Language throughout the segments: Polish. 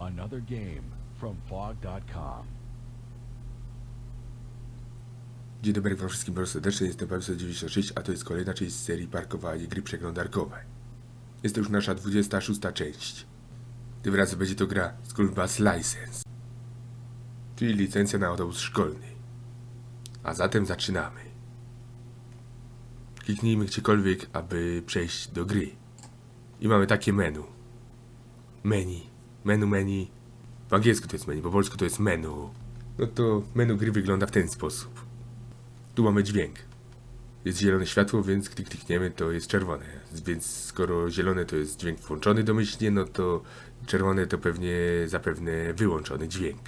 Another game from Fog.com. Dzień dobry wam wszystkim bardzo serdecznie, jestem Paweł 96, a to jest kolejna część z serii Parkowanie gry przeglądarkowe. Jest to już nasza 26 część. Tym razem będzie to gra School Bus License, czyli licencja na autobus szkolny. A zatem zaczynamy. Kliknijmy gdziekolwiek, aby przejść do gry. I mamy takie menu. Menu, menu, menu. Po angielsku to jest menu, po polsku to jest menu. No to menu gry wygląda w ten sposób. Tu mamy dźwięk. Jest zielone światło, więc gdy klikniemy, to jest czerwone. Więc skoro zielone to jest dźwięk włączony domyślnie, no to czerwone to pewnie zapewne wyłączony dźwięk.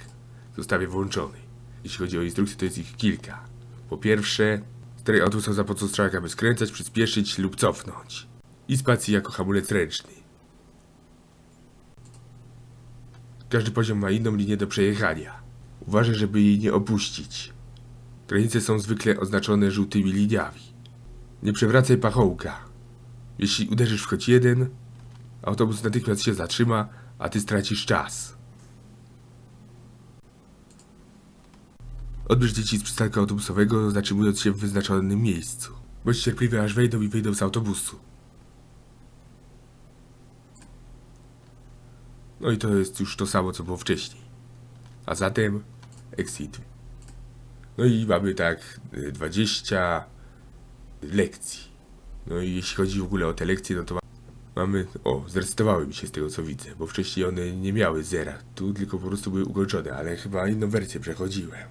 Zostawię włączony. Jeśli chodzi o instrukcje, to jest ich kilka. Po pierwsze, stery autobusa za pomocą strzałek, aby skręcać, przyspieszyć lub cofnąć. I spacji jako hamulec ręczny. Każdy poziom ma inną linię do przejechania. Uważaj, żeby jej nie opuścić. Granice są zwykle oznaczone żółtymi liniami. Nie przewracaj pachołka. Jeśli uderzysz w choć jeden, autobus natychmiast się zatrzyma, a ty stracisz czas. Odbierz dzieci z przystanku autobusowego, zatrzymując się w wyznaczonym miejscu. Bądź cierpliwy, aż wejdą i wyjdą z autobusu. No i to jest już to samo, co było wcześniej. A zatem exit. No i mamy tak y, 20 lekcji. No i jeśli chodzi w ogóle o te lekcje, no to ma- mamy... O, zresetowały mi się z tego co widzę, bo wcześniej one nie miały zera. Tu tylko po prostu były ukończone, ale chyba inną wersję przechodziłem.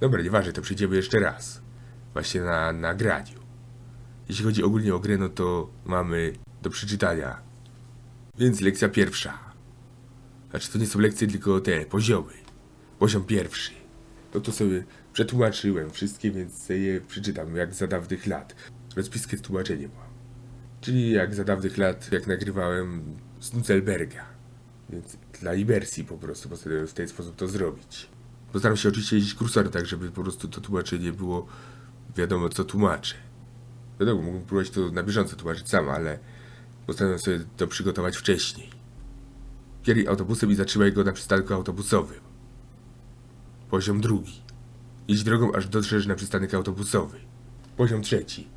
Dobra, nieważne, to przejdziemy jeszcze raz. Właśnie na nagraniu. Jeśli chodzi ogólnie o grę, no to mamy do przeczytania. Więc lekcja pierwsza. Znaczy to nie są lekcje, tylko te poziomy. Poziom pierwszy. No to sobie przetłumaczyłem wszystkie, więc je przeczytam jak za dawnych lat. Rozpiskę z tłumaczeniem mam. Czyli jak za dawnych lat, jak nagrywałem z Nucelberga. Więc dla imersji po prostu postanowiłem w ten sposób to zrobić. Postaram się oczywiście jeździć kursorem, tak żeby po prostu to tłumaczenie było wiadomo co tłumaczę. Wiadomo, mógłbym próbować to na bieżąco tłumaczyć sam, ale postanowiłem sobie to przygotować wcześniej. Kieruj autobusem i zatrzymaj go na przystanku autobusowym. Poziom drugi. Idź drogą, aż dotrzesz na przystanek autobusowy. Poziom trzeci.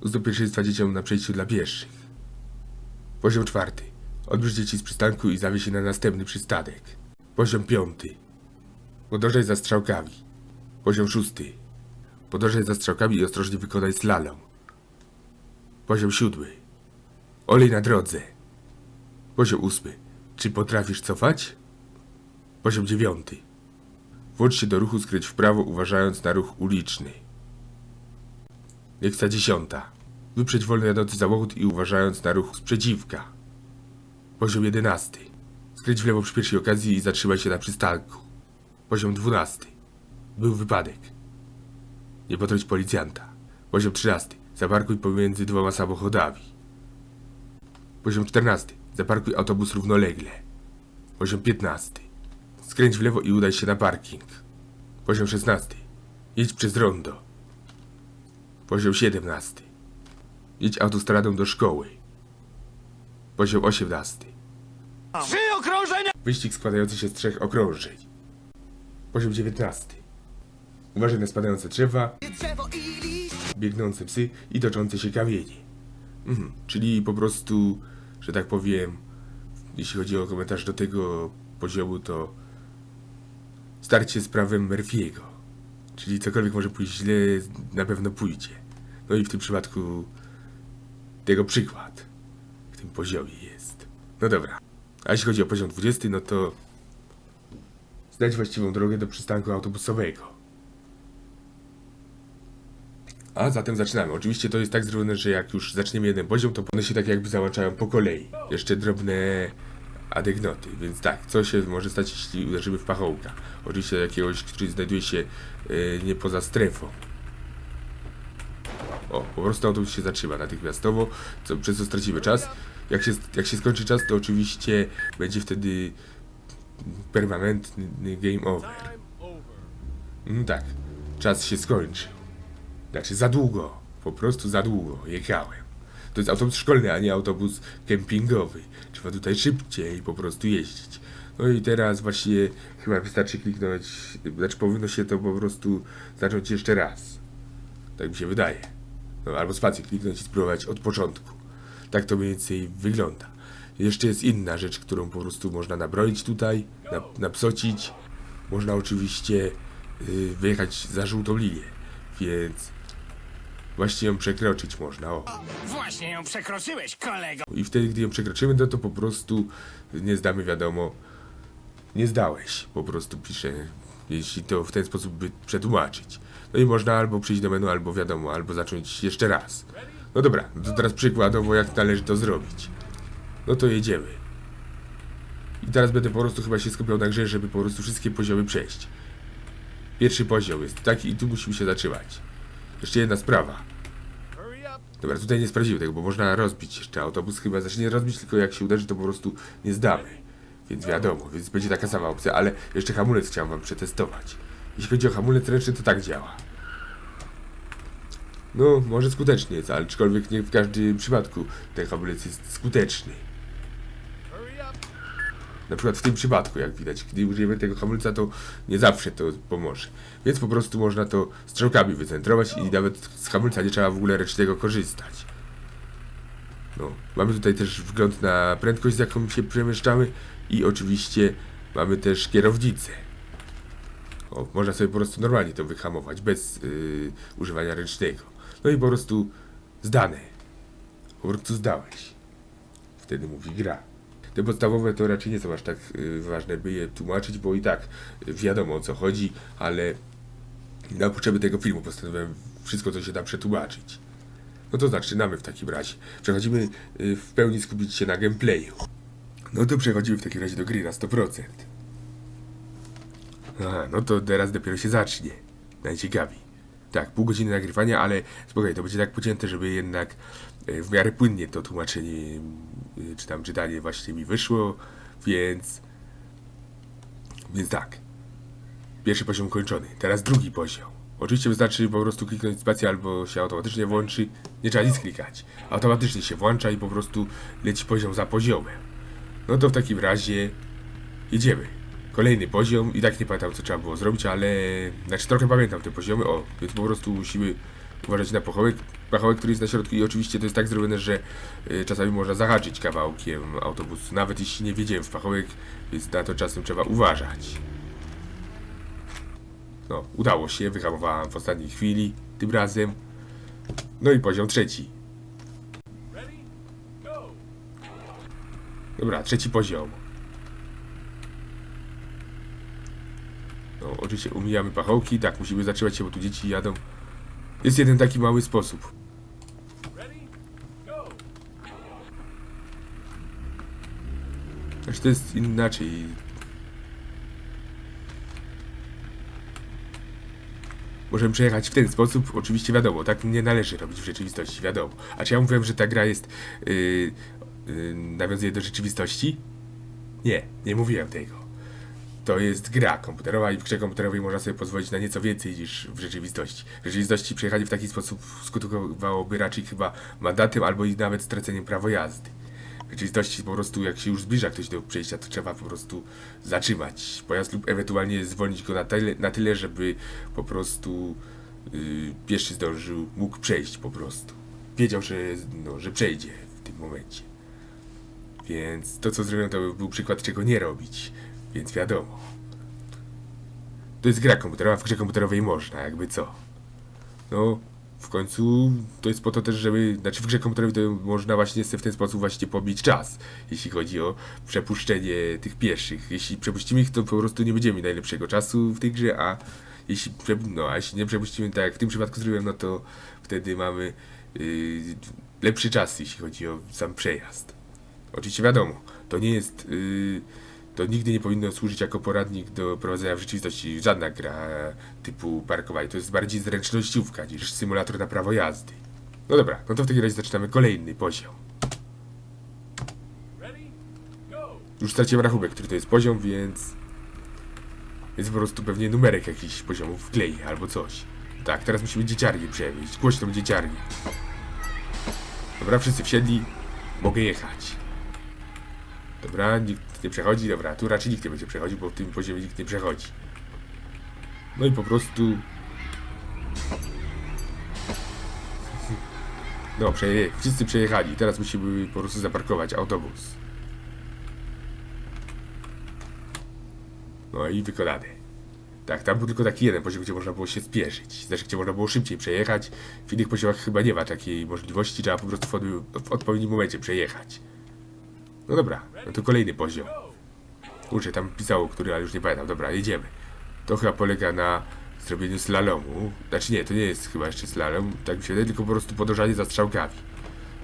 Uzdób pierwszeństwa dzieciom na przejściu dla pieszych. Poziom czwarty. Odbierz dzieci z przystanku i zawieź je na następny przystanek. Poziom piąty. Podążaj za strzałkami. Poziom szósty. Podążaj za strzałkami i ostrożnie wykonaj slalom. Poziom siódmy. Olej na drodze. Poziom ósmy. Czy potrafisz cofać? Poziom dziewiąty. Włącz się do ruchu, skręć w prawo, uważając na ruch uliczny. Lekcja dziesiąta. Wyprzedź wolno jadący samochód i uważając na ruch sprzeciwka. Poziom jedenasty. Skręć w lewo przy pierwszej okazji i zatrzymaj się na przystanku. Poziom dwunasty. Był wypadek. Nie potrąć policjanta. Poziom trzynasty. Zaparkuj pomiędzy dwoma samochodami. Poziom czternasty. Zaparkuj autobus równolegle. Poziom piętnasty. Skręć w lewo i udaj się na parking. Poziom 16. Jedź przez rondo. Poziom 17. Jedź autostradą do szkoły. Poziom 18. Trzy okrążenia! Wyścig składający się z trzech okrążeń. Poziom 19. Uważaj na spadające drzewa, biegnące psy i toczące się kamienie. Mhm, czyli po prostu, że tak powiem, jeśli chodzi o komentarz do tego poziomu, to starcie z prawem Murphy'ego. Czyli cokolwiek może pójść źle, na pewno pójdzie. No i w tym przypadku tego przykład w tym poziomie jest. No dobra. A jeśli chodzi o poziom 20, no to znać właściwą drogę do przystanku autobusowego. A zatem zaczynamy. Oczywiście to jest tak zrobione, że jak już zaczniemy jeden poziom, to one się tak jakby załączają po kolei. Jeszcze drobne adegnoty, więc tak, co się może stać, jeśli uderzymy w pachołka? Oczywiście jakiegoś, który znajduje się e, nie poza strefą. O, po prostu autobus się zatrzyma natychmiastowo, co, przez co stracimy czas. Jak się, jak się skończy czas, to oczywiście będzie wtedy permanentny game over. Mm, tak, czas się skończył. Znaczy za długo, po prostu za długo jechałem. To jest autobus szkolny, a nie autobus kempingowy. Trzeba tutaj szybciej po prostu jeździć. No i teraz właśnie chyba wystarczy kliknąć, znaczy powinno się to po prostu zacząć jeszcze raz. Tak mi się wydaje. No, albo spację kliknąć i spróbować od początku. Tak to mniej więcej wygląda. Jeszcze jest inna rzecz, którą po prostu można nabroić tutaj, na, napsocić. Można oczywiście y, wyjechać za żółtą linię, więc właśnie ją przekroczyć można. O. Właśnie ją przekroczyłeś, kolego. I wtedy, gdy ją przekroczymy, no to po prostu nie zdamy wiadomo, nie zdałeś. Po prostu pisze, jeśli to w ten sposób by przetłumaczyć. No i można albo przyjść do menu, albo wiadomo, albo zacząć jeszcze raz. No dobra, to teraz przykładowo jak należy to zrobić. No to jedziemy. I teraz będę po prostu chyba się skupiał na grze, żeby po prostu wszystkie poziomy przejść. Pierwszy poziom jest taki i tu musimy się zatrzymać. Jeszcze jedna sprawa. Dobra, tutaj nie sprawdziłem tego, bo można rozbić jeszcze autobus. Chyba zacznie rozbić, tylko jak się uderzy, to po prostu nie zdamy. Więc wiadomo, więc będzie taka sama opcja, ale jeszcze hamulec chciałem wam przetestować. Jeśli chodzi o hamulec ręczny, to tak działa. No, może skutecznie jest, ale aczkolwiek nie w każdym przypadku ten hamulec jest skuteczny. Na przykład w tym przypadku, jak widać, gdy użyjemy tego hamulca, to nie zawsze to pomoże. Więc po prostu można to strzałkami wycentrować i nawet z hamulca nie trzeba w ogóle ręcznego korzystać. No, mamy tutaj też wgląd na prędkość, z jaką się przemieszczamy i oczywiście mamy też kierownicę. O, można sobie po prostu normalnie to wyhamować, bez yy, używania ręcznego. No i po prostu zdane. Po prostu zdałeś. Wtedy mówi gra. Te podstawowe to raczej nie są aż tak y, ważne, by je tłumaczyć, bo i tak y, wiadomo o co chodzi, ale na potrzeby tego filmu postanowiłem wszystko, co się da przetłumaczyć. No to zaczynamy w takim razie. Przechodzimy y, w pełni skupić się na gameplayu. No to przechodzimy w takim razie do gry na 100%. Aha, no to teraz dopiero się zacznie. Najciekawiej. Tak, pół godziny nagrywania, ale spokojnie, to będzie tak pocięte, żeby jednak e, w miarę płynnie to tłumaczenie, e, czy tam czytanie właśnie mi wyszło, więc... Więc tak. Pierwszy poziom kończony, teraz drugi poziom. Oczywiście wystarczy po prostu kliknąć spację albo się automatycznie włączy, nie trzeba nic klikać. Automatycznie się włącza i po prostu leci poziom za poziomem. No to w takim razie jedziemy. Kolejny poziom i tak nie pamiętam co trzeba było zrobić, ale znaczy trochę pamiętam te poziomy, o, więc po prostu musimy uważać na pachołek, pachołek, który jest na środku i oczywiście to jest tak zrobione, że y, czasami można zahaczyć kawałkiem autobusu, nawet jeśli nie wiedziałem w pachołek, więc na to czasem trzeba uważać. No, udało się, wyhamowałem w ostatniej chwili, tym razem. No i poziom trzeci. Dobra, trzeci poziom. No, oczywiście umijamy pachołki, tak, musimy zatrzymać się, bo tu dzieci jadą. Jest jeden taki mały sposób. Znaczy to jest inaczej. Możemy przejechać w ten sposób, oczywiście wiadomo, tak nie należy robić w rzeczywistości, wiadomo. A czy ja mówiłem, że ta gra jest, yy, yy, nawiązuje do rzeczywistości? Nie, nie mówiłem tego. To jest gra komputerowa i w grze komputerowej można sobie pozwolić na nieco więcej niż w rzeczywistości. W rzeczywistości przejechanie w taki sposób skutkowałoby raczej chyba mandatem albo i nawet straceniem prawa jazdy. W rzeczywistości po prostu jak się już zbliża ktoś do przejścia, to trzeba po prostu zatrzymać pojazd lub ewentualnie zwolnić go na tyle, na tyle żeby po prostu yy, pieszy zdążył, mógł przejść po prostu. Wiedział, że, no, że przejdzie w tym momencie. Więc to, co zrobiłem, to był przykład, czego nie robić. Więc wiadomo. To jest gra komputerowa, w grze komputerowej można, jakby co. No, w końcu to jest po to też, żeby. Znaczy, w grze komputerowej to można właśnie w ten sposób właśnie pobić czas, jeśli chodzi o przepuszczenie tych pieszych. Jeśli przepuścimy ich, to po prostu nie będziemy najlepszego czasu w tej grze, a jeśli, no, a jeśli nie przepuścimy, tak jak w tym przypadku zrobiłem, no to wtedy mamy yy, lepszy czas, jeśli chodzi o sam przejazd. Oczywiście wiadomo, to nie jest. Yy, to nigdy nie powinno służyć jako poradnik do prowadzenia w rzeczywistości żadna gra typu parkowanie. To jest bardziej zręcznościówka niż symulator na prawo jazdy. No dobra, no to w takim razie zaczynamy kolejny poziom. Już straciłem rachubek, który to jest poziom, więc... Więc po prostu pewnie numerek jakiś poziomów wklei albo coś. Tak, teraz musimy dzieciarnię przewieźć. Głośną dzieciarnię. Dobra, wszyscy wsiedli. Mogę jechać. Dobra, nikt nie przechodzi, dobra, tu raczej nikt nie będzie przechodził, bo w tym poziomie nikt nie przechodzi. No i po prostu... No, przeje... wszyscy przejechali, teraz musimy po prostu zaparkować autobus. No i wykonane. Tak, tam był tylko taki jeden poziom, gdzie można było się spieszyć. Znaczy, gdzie można było szybciej przejechać. W innych poziomach chyba nie ma takiej możliwości, trzeba po prostu w, od, w odpowiednim momencie przejechać. No dobra, no to kolejny poziom. Kurczę, tam pisało, który, ale już nie pamiętam. Dobra, jedziemy. To chyba polega na zrobieniu slalomu. Znaczy nie, to nie jest chyba jeszcze slalom, tak mi się wydaje, tylko po prostu podążanie za strzałkami.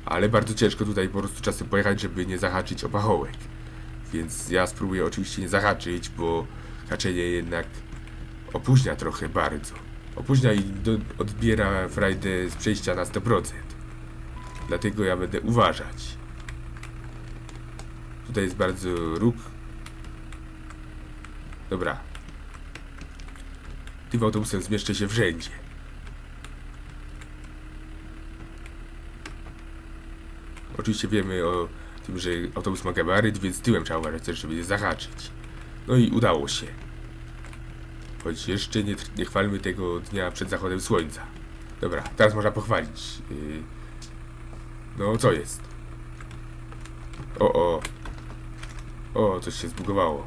Ale bardzo ciężko tutaj po prostu czasem pojechać, żeby nie zahaczyć o pachołek. Więc ja spróbuję oczywiście nie zahaczyć, bo haczenie jednak opóźnia trochę bardzo. Opóźnia i do, odbiera frajdę z przejścia na 100%. Dlatego ja będę uważać. Tutaj jest bardzo róg. Dobra. Tym autobusem zmieszczę się wszędzie. Oczywiście wiemy o tym, że autobus ma gabaryt, więc tyłem trzeba uważać też, żeby nie zahaczyć. No i udało się. Choć jeszcze nie, nie chwalmy tego dnia przed zachodem słońca. Dobra, teraz można pochwalić. Yy... No, co jest? O, o. O, coś się zbugowało.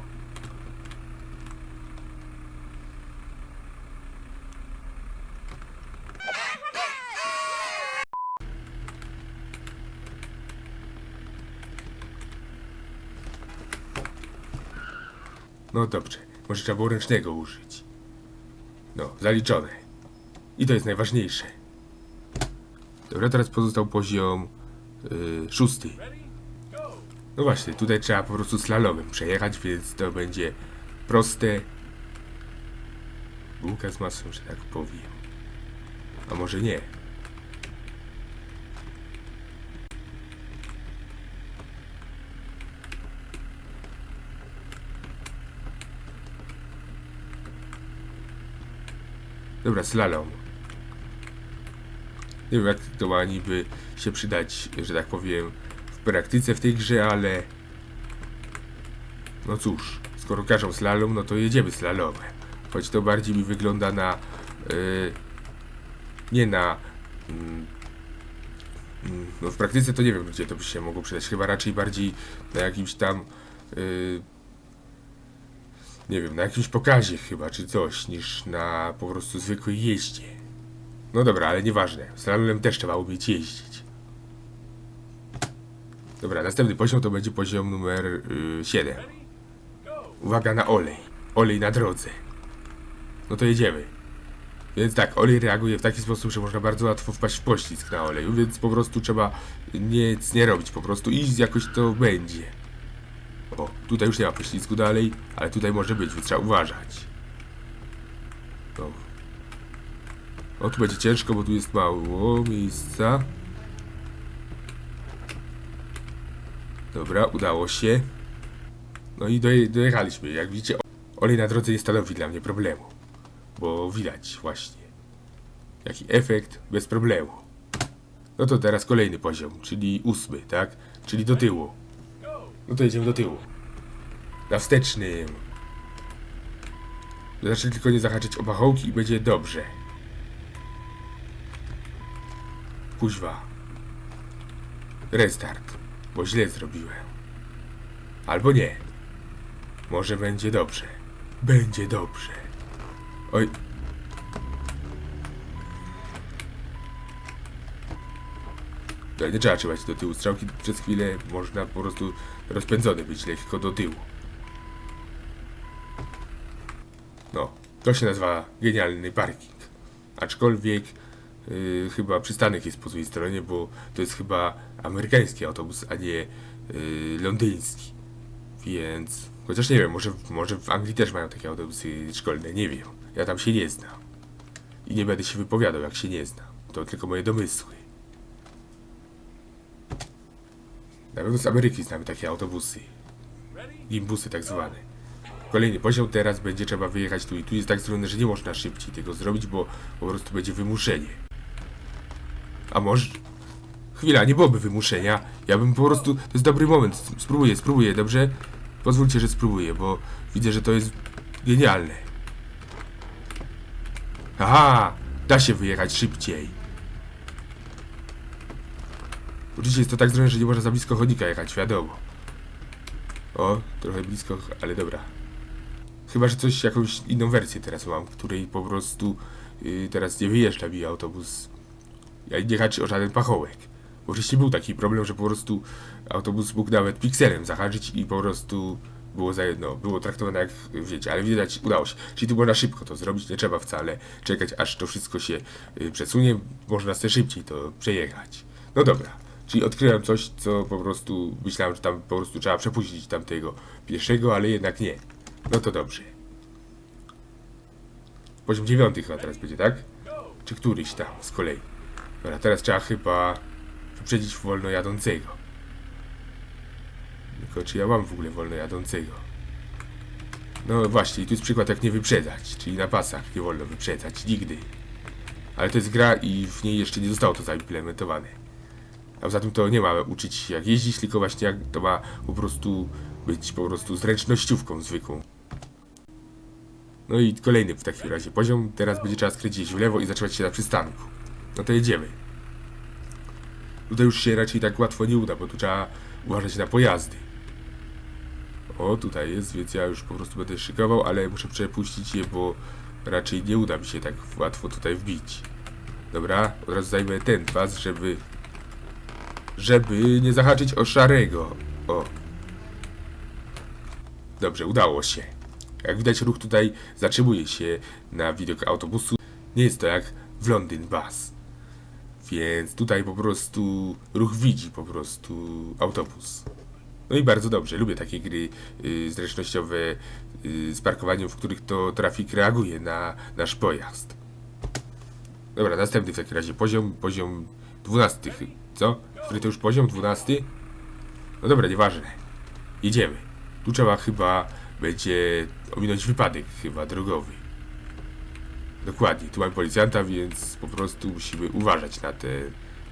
No dobrze, może trzeba było ręcznego użyć. No, zaliczone. I to jest najważniejsze. Dobra, teraz pozostał poziom yy, szósty. No właśnie, tutaj trzeba po prostu slalomem przejechać, więc to będzie proste. Bułka z masłem, że tak powiem. A może nie? Dobra, slalom. Nie wiem jak to ma niby się przydać, że tak powiem, praktyce w tej grze, ale... No cóż, skoro każą slalom, no to jedziemy slalomem. Choć to bardziej mi wygląda na... Yy, nie na... mm, no w praktyce to nie wiem, gdzie to by się mogło przydać. Chyba raczej bardziej na jakimś tam... Yy, nie wiem, na jakimś pokazie chyba, czy coś, niż na po prostu zwykłej jeździe. No dobra, ale nieważne. Slalomem też trzeba umieć jeździć. Dobra, następny poziom to będzie poziom numer y, 7. Uwaga na olej. Olej na drodze. No to jedziemy. Więc tak, olej reaguje w taki sposób, że można bardzo łatwo wpaść w poślizg na oleju, więc po prostu trzeba nic nie robić, po prostu iść jakoś to będzie. O, tutaj już nie ma poślizgu dalej, ale tutaj może być, więc trzeba uważać. O. o, tu będzie ciężko, bo tu jest mało miejsca. Dobra, udało się. No i doje, dojechaliśmy. Jak widzicie, olej na drodze nie stanowi dla mnie problemu. Bo widać właśnie. Jaki efekt bez problemu. No to teraz kolejny poziom, czyli ósmy, tak? Czyli do tyłu. No to jedziemy do tyłu. Na wstecznym. Zacznę tylko nie zahaczyć o pachołki i będzie dobrze. Kuźwa. Restart. Bo źle zrobiłem. Albo nie. Może będzie dobrze. Będzie dobrze. Oj. To nie trzeba trzymać do tyłu strzałki przez chwilę. Można po prostu rozpędzony być lekko do tyłu. No, to się nazywa genialny parking. Aczkolwiek yy, chyba przystanek jest po złej stronie, bo to jest chyba amerykański autobus, a nie yy, londyński. Więc, chociaż nie wiem, może, może w Anglii też mają takie autobusy szkolne, nie wiem. Ja tam się nie znam. I nie będę się wypowiadał, jak się nie znam. To tylko moje domysły. Na pewno z Ameryki znamy takie autobusy. Gimbusy tak zwane. Kolejny poziom teraz będzie trzeba wyjechać tu i tu jest tak zrobione, że nie można szybciej tego zrobić, bo po prostu będzie wymuszenie. A może... Chwila, nie byłoby wymuszenia. Ja bym po prostu... To jest dobry moment. Spróbuję, spróbuję, dobrze? Pozwólcie, że spróbuję, bo widzę, że to jest genialne. Aha! Da się wyjechać szybciej. Oczywiście jest to tak zrobione, że nie można za blisko chodnika jechać, wiadomo. O, trochę blisko, ale dobra. Chyba, że coś, jakąś inną wersję teraz mam, której po prostu yy, teraz nie wyjeżdża mi autobus. Nie haczy o żaden pachołek. Bo wcześniej był taki problem, że po prostu autobus mógł nawet pikselem zahaczyć i po prostu było za jedno, było traktowane jak wiecie, ale widać udało się. Czyli tu można szybko to zrobić, nie trzeba wcale czekać aż to wszystko się y, przesunie, można sobie szybciej to przejechać. No dobra, czyli odkryłem coś, co po prostu myślałem, że tam po prostu trzeba przepuścić tamtego pieszego, ale jednak nie. No to dobrze. Poziom dziewiąty chyba teraz będzie, tak? Czy któryś tam z kolei. Dobra, teraz trzeba chyba wyprzedzić wolno jadącego. Tylko czy ja mam w ogóle wolno jadącego? No właśnie, i tu jest przykład jak nie wyprzedzać, czyli na pasach nie wolno wyprzedzać, nigdy. Ale to jest gra i w niej jeszcze nie zostało to zaimplementowane. A poza tym to nie ma uczyć się jak jeździć, tylko właśnie jak to ma po prostu być po prostu zręcznościówką zwykłą. No i kolejny w takim razie poziom, teraz będzie trzeba skręcić w lewo i zatrzymać się na przystanku. No to jedziemy. Tutaj już się raczej tak łatwo nie uda, bo tu trzeba uważać na pojazdy. O, tutaj jest, więc ja już po prostu będę szykował, ale muszę przepuścić je, bo raczej nie uda mi się tak łatwo tutaj wbić. Dobra, od razu zajmę ten pas, żeby... Żeby nie zahaczyć o szarego. O. Dobrze, udało się. Jak widać, ruch tutaj zatrzymuje się na widok autobusu. Nie jest to jak w Londyn Bus. Więc tutaj po prostu ruch widzi po prostu autobus. No i bardzo dobrze, lubię takie gry y, zręcznościowe y, z parkowaniem, w których to trafik reaguje na nasz pojazd. Dobra, następny w takim razie poziom, poziom 12. chy- Co? Który to już poziom 12? No dobra, nieważne. Jedziemy. Tu trzeba chyba będzie ominąć wypadek chyba drogowy. Dokładnie, tu mamy policjanta, więc po prostu musimy uważać na te...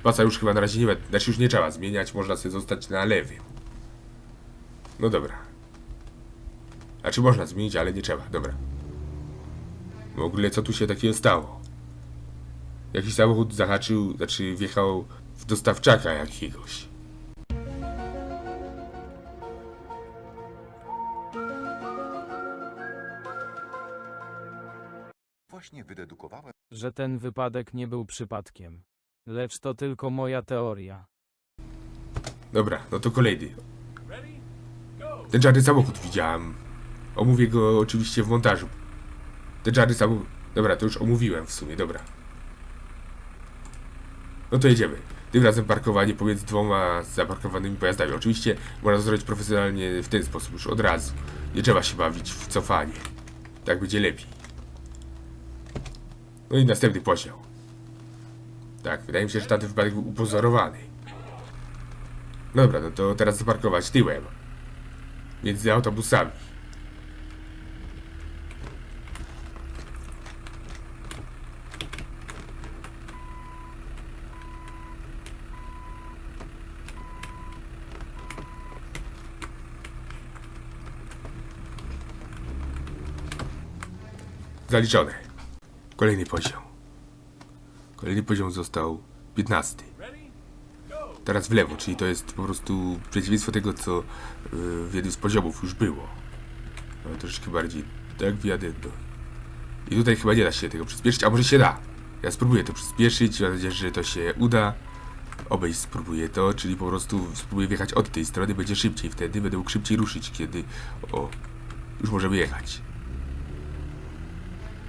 Pasa już chyba na razie nie ma, znaczy już nie trzeba zmieniać, można sobie zostać na lewym. No dobra. Znaczy można zmienić, ale nie trzeba, dobra. W ogóle co tu się takiego stało? Jakiś samochód zahaczył, znaczy wjechał w dostawczaka jakiegoś. Że ten wypadek nie był przypadkiem. Lecz to tylko moja teoria. Dobra, no to kolejny. Ten czarny samochód widziałem. Omówię go oczywiście w montażu. Ten czarny samochód... Dobra, to już omówiłem w sumie, dobra. No to jedziemy. Tym razem parkowanie pomiędzy dwoma zaparkowanymi pojazdami. Oczywiście można zrobić profesjonalnie w ten sposób, już od razu. Nie trzeba się bawić w cofanie. Tak będzie lepiej. No i następny poziom. Tak, wydaje mi się, że tamten wypadek był upozorowany. Dobra, no to teraz zaparkować tyłem. Między autobusami. Zaliczone. Kolejny poziom. Kolejny poziom został 15. Teraz w lewo, czyli to jest po prostu przeciwieństwo tego, co y, w jednym z poziomów już było. No, troszeczkę bardziej tak w Jadendo. I tutaj chyba nie da się tego przyspieszyć, a może się da. Ja spróbuję to przyspieszyć, mam nadzieję, że to się uda. Obejść spróbuję to, czyli po prostu spróbuję wjechać od tej strony, będzie szybciej wtedy, będę mógł szybciej ruszyć, kiedy... O, już możemy jechać.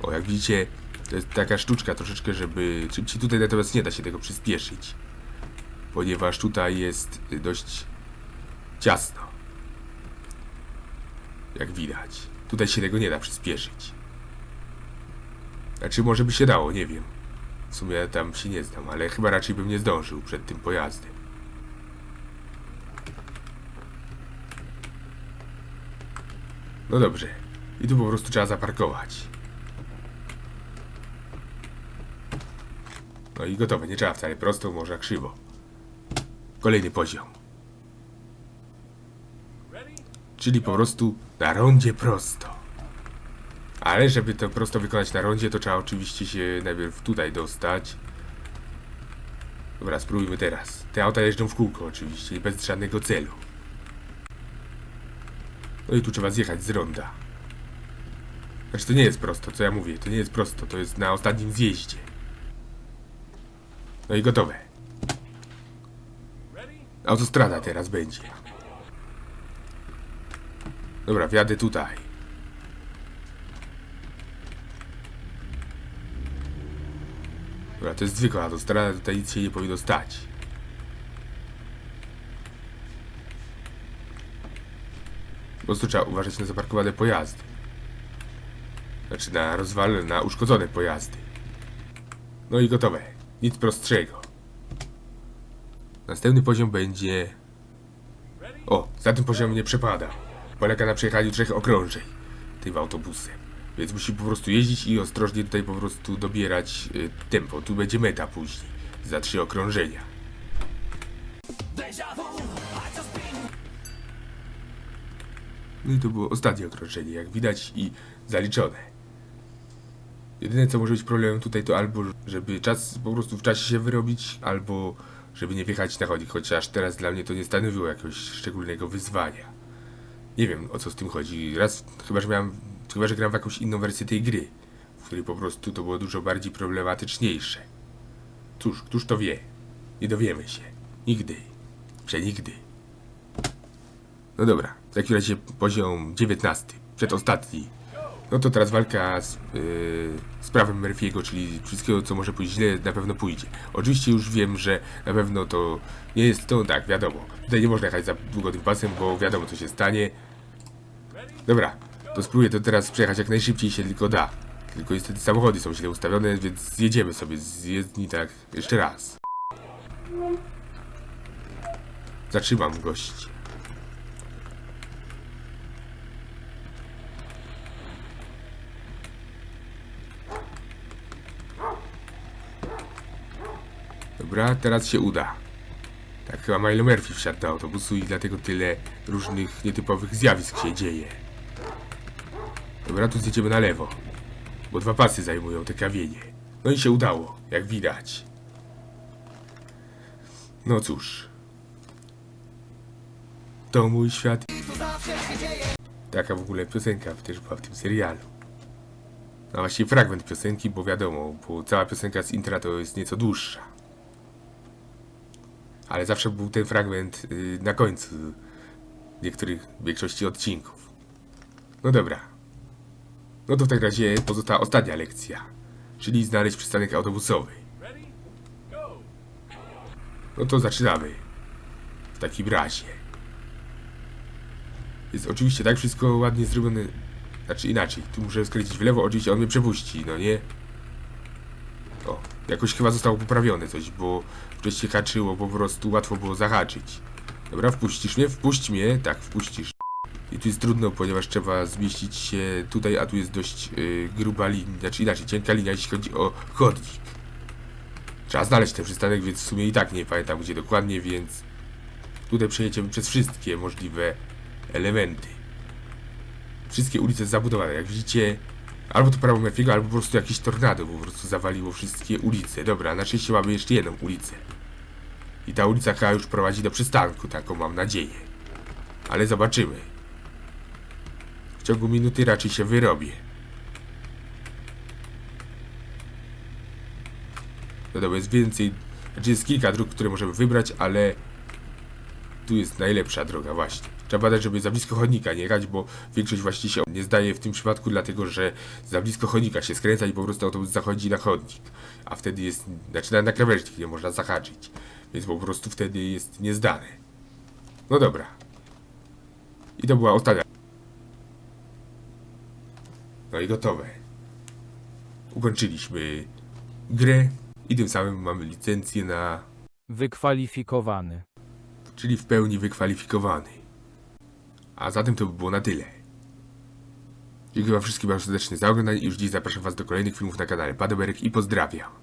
O, jak widzicie, to jest taka sztuczka troszeczkę, żeby szybciej. Tutaj natomiast nie da się tego przyspieszyć. Ponieważ tutaj jest dość ciasno. Jak widać. Tutaj się tego nie da przyspieszyć. Znaczy może by się dało, nie wiem. W sumie ja tam się nie znam, ale chyba raczej bym nie zdążył przed tym pojazdem. No dobrze. I tu po prostu trzeba zaparkować. I gotowe, nie trzeba wcale prosto, może krzywo. Kolejny poziom. Czyli po prostu na rondzie prosto. Ale żeby to prosto wykonać na rondzie, to trzeba oczywiście się najpierw tutaj dostać. Dobra, spróbujmy teraz. Te auta jeżdżą w kółko oczywiście, bez żadnego celu. No i tu trzeba zjechać z ronda. Znaczy to nie jest prosto, co ja mówię, to nie jest prosto, to jest na ostatnim zjeździe. No i gotowe. Autostrada teraz będzie. Dobra, wjadę tutaj. Dobra, to jest zwykła autostrada, tutaj nic się nie powinno stać. Po prostu trzeba uważać na zaparkowane pojazdy. Znaczy na rozwalone, na uszkodzone pojazdy. No i gotowe. Nic prostszego. Następny poziom będzie... O, za tym poziomem nie przepada. Polega na przejechaniu trzech okrążeń tym autobusem. Więc musi po prostu jeździć i ostrożnie tutaj po prostu dobierać y, tempo. Tu będzie meta później. Za trzy okrążenia. No i to było ostatnie okrążenie, jak widać i zaliczone. Jedyne co może być problemem tutaj to albo żeby czas po prostu w czasie się wyrobić, albo żeby nie wjechać na chodnik, chociaż teraz dla mnie to nie stanowiło jakiegoś szczególnego wyzwania. Nie wiem o co z tym chodzi. Raz chyba, że miałem, chyba, że gram w jakąś inną wersję tej gry, w której po prostu to było dużo bardziej problematyczniejsze. Cóż, któż to wie? Nie dowiemy się. Nigdy. Przenigdy. No dobra, w takim razie poziom 19, przedostatni. No to teraz walka z, yy, z prawem Murphy'ego, czyli wszystkiego co może pójść źle, na pewno pójdzie. Oczywiście już wiem, że na pewno to nie jest to tak, wiadomo. Tutaj nie można jechać za długo tym pasem, bo wiadomo co się stanie. Dobra, to spróbuję to teraz przejechać jak najszybciej się tylko da. Tylko niestety samochody są źle ustawione, więc zjedziemy sobie z jezdni tak jeszcze raz. Zatrzymam gości. Dobra, teraz się uda. Tak chyba Milo Murphy wsiadł do autobusu i dlatego tyle różnych nietypowych zjawisk się dzieje. Dobra, tu zjedziemy na lewo. Bo dwa pasy zajmują te kamienie. No i się udało, jak widać. No cóż. To mój świat. Taka w ogóle piosenka też była w tym serialu. No właściwie fragment piosenki, bo wiadomo, bo cała piosenka z intra to jest nieco dłuższa. Ale zawsze był ten fragment y, na końcu niektórych, większości odcinków. No dobra. No to w takim razie pozostała ostatnia lekcja, czyli znaleźć przystanek autobusowy. No to zaczynamy. W takim razie. Jest oczywiście tak wszystko ładnie zrobione. Znaczy inaczej, tu muszę skręcić w lewo, oczywiście on mnie przepuści, no nie? O, jakoś chyba zostało poprawione coś, bo wcześniej haczyło, po prostu łatwo było zahaczyć. Dobra, wpuścisz mnie? Wpuść mnie, tak, wpuścisz. I tu jest trudno, ponieważ trzeba zmieścić się tutaj, a tu jest dość y, gruba linia, znaczy inaczej, cienka linia, jeśli chodzi o chodnik. Trzeba znaleźć ten przystanek, więc w sumie i tak nie pamiętam gdzie dokładnie, więc tutaj przejedziemy przez wszystkie możliwe elementy. Wszystkie ulice zabudowane, jak widzicie, albo to prawo Murphy'ego, albo po prostu jakieś tornado po prostu zawaliło wszystkie ulice. Dobra, na szczęście mamy jeszcze jedną ulicę. I ta ulica chyba już prowadzi do przystanku, taką mam nadzieję. Ale zobaczymy. W ciągu minuty raczej się wyrobię. Wiadomo, jest więcej, znaczy jest kilka dróg, które możemy wybrać, ale tu jest najlepsza droga właśnie. Trzeba badać, żeby za blisko chodnika nie jechać, bo większość właśnie się nie zdaje w tym przypadku, dlatego że za blisko chodnika się skręca i po prostu autobus zachodzi na chodnik. A wtedy jest, znaczy na, na krawężnik nie można zahaczyć. Więc po prostu wtedy jest niezdane. No dobra. I to była ostatnia. No i gotowe. Ukończyliśmy grę i tym samym mamy licencję na Wykwalifikowany. czyli w pełni wykwalifikowany. A zatem to by było na tyle. Dziękuję wam wszystkim bardzo serdecznie za oglądanie i już dziś zapraszam was do kolejnych filmów na kanale Padoberek i pozdrawiam.